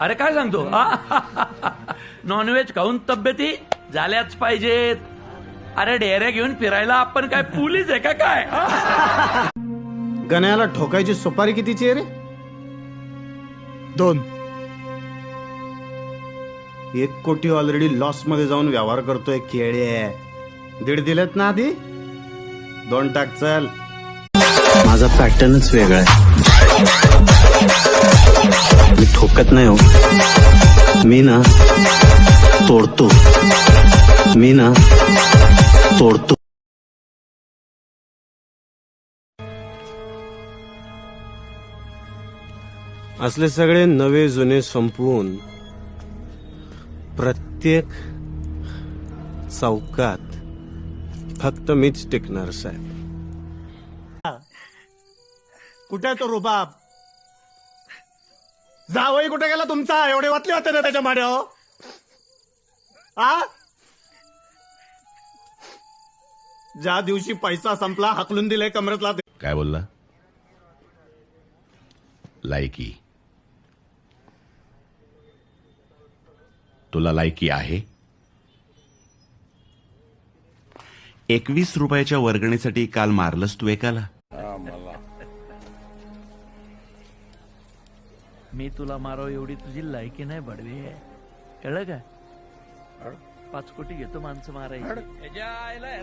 अरे काय सांगतो? नॉनव्हेज खाऊन तब्येती झाल्याच पाहिजेत. अरे डेऱ्या घेऊन फिरायला आपण काय पोलीस आहे का काय? गण्याला ठोकायची सुपारी कितीची आहे रे? दोन. एक कोटी ऑलरेडी लॉसमध्ये जाऊन व्यवहार करतोय केळे दीड दिलेत ना आधी? दोन टाक चल. माझा पॅटर्नच वेगळा आहे. ठोकत नाही हो. मी ना तोडतो. मी ना तोडतो. असले सगळे नवे जुने संपवून प्रत्येक चौकात फक्त मीच टिकणार साहेब. कुठे तो रुबाब? जावई कुठे गेला तुमचा? एवढे वाचले होते ना त्याच्या माड्या आ? ज्या दिवशी पैसा संपला हकलून दिले कमरेतला ते- काय बोलला? लायकी. तुला लायकी आहे? एकवीस रुपयाच्या वर्गणीसाठी काल मारलंस तू एकाला. मी तुला मारो एवढी तुझी लायकी नाही बडवी. कळलं का? पाच कोटी घेतो माणसं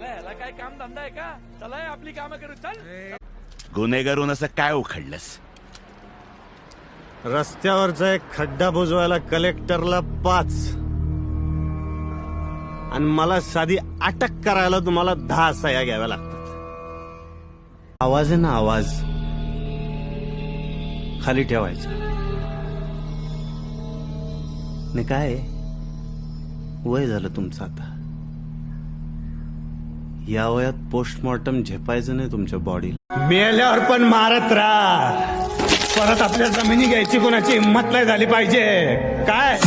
ह्याला काय काम धंदा आहे का? चला आपली कामं करू. चल. गुन्हेगारून असं काय उखडलंस? रस्त्यावरचा एक खड्डा बुजवायला कलेक्टरला पाच. आणि मला साधी अटक करायला तुम्हाला दहा सह्या घ्याव्या लागतात. आवाज आहे ना आवाज? खाली ठेवायचा. नाही काय वय झालं तुमचं आता. या वयात पोस्टमॉर्टम झेपायचं नाही तुमच्या बॉडी मेल्यावर पण मारत राहा. परत आपल्या जमिनी घ्यायची कोणाची हिंमत नाही झाली पाहिजे. काय?